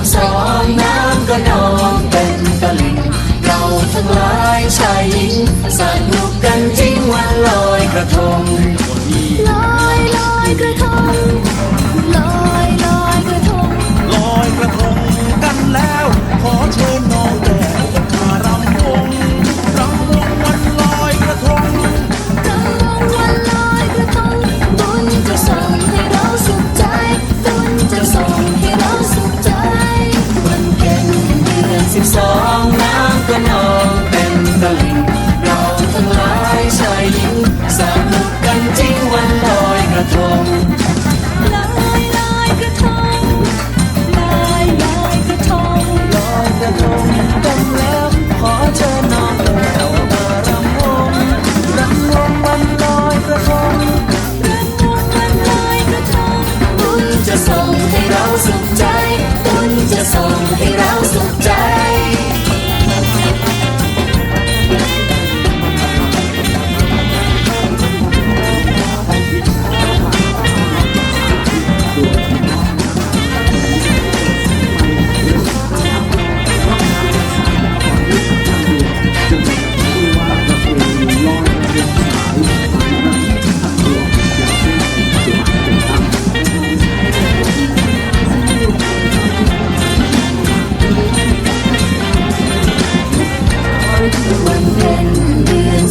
สิบสองน้ำก็นองเป็นตะลิ่งเราทั้งหลายชายหญิงสนุกกันจริงวันลอยกระทง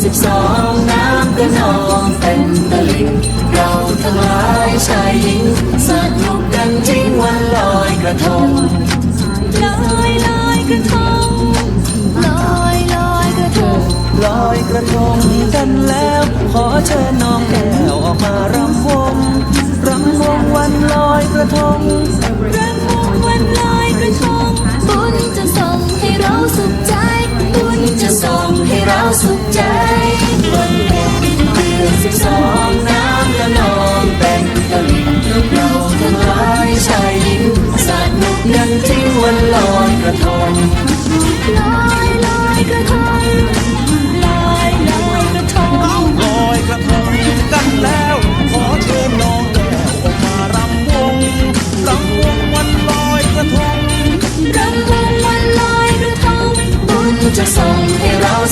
สิบสองน้ำก็นองเป็นตะลิ่งเราทั้งหลายชายหญิงสนุกกันจริงวันลอยกระทงลอยลอยกระทงลอยลอยกระทงลอยกระทงกันแล้ว ขอเชิญน้องแก้วออกมารำวงรำวงวันลอยกระทงรำวงวันลอยกระทงบุญจะส่ง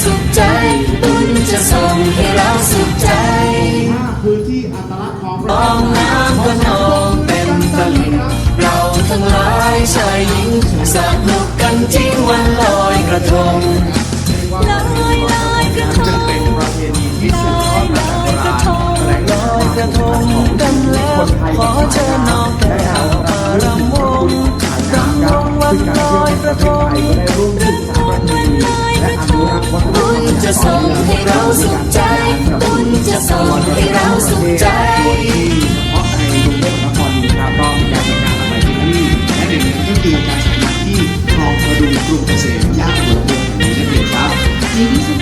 สุขใจ บุญจะส่งให้เราสุขใจพื้นที่อัตลักษณ์ของเราองน้ำก็นองเป็นตะลิ่งเราทั้งหลายชายหญิงสนุกกันจริงวันลอยกระทง บุญจะส่งให้เราสุขใจ บุญจะส่งให้เราสุขใจ เพาะในกรงเทพมหานครนะครับก็มีการจัดงานหลายพื้นที่และหนึ่งก็คือการจัดงานที่คลองประดูกกรุงเกษมย่านหัวมุมนั่นเองครับทีม